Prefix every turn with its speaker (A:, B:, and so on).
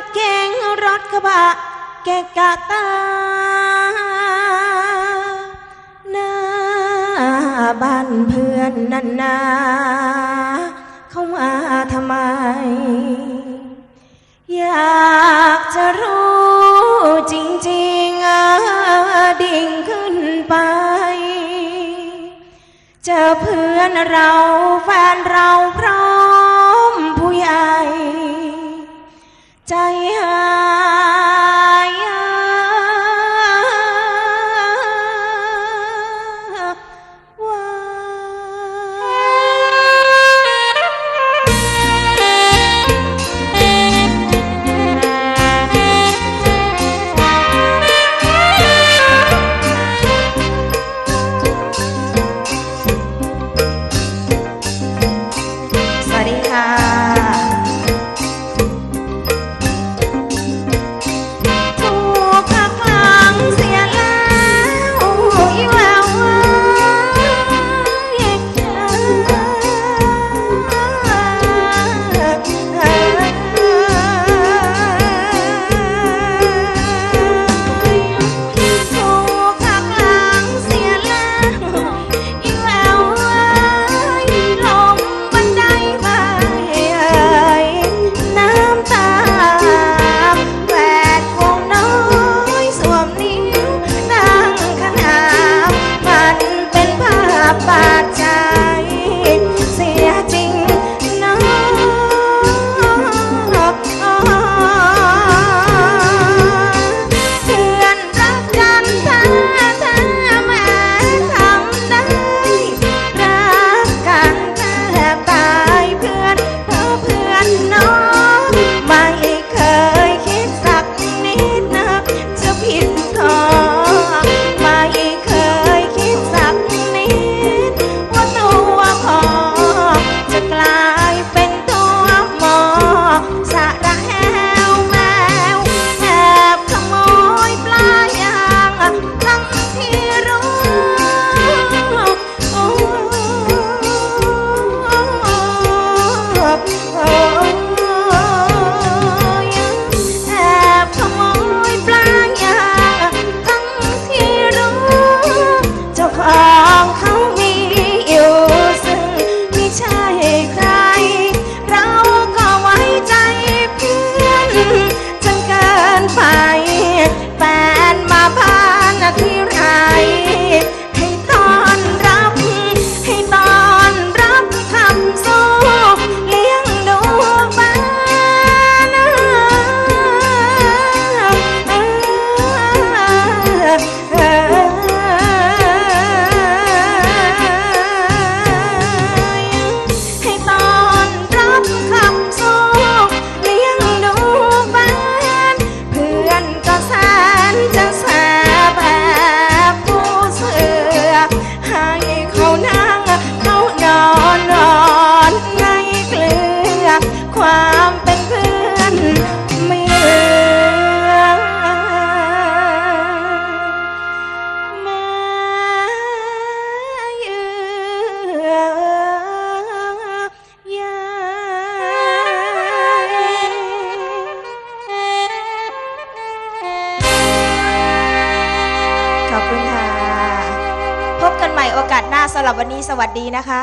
A: ถเก๋งรถกระบะแกกะตา หน้าบ้านเพื่อนนันนาเข้ามาทำไม อยากจะรู้จริงๆดิ่งขึ้นไป เจอเพื่อนเราแฟนเราพร้ 在 อบคุณค่ะ พบกันใหม่โอกาสหน้าสำหรับวันนี้สวัสดีนะคะ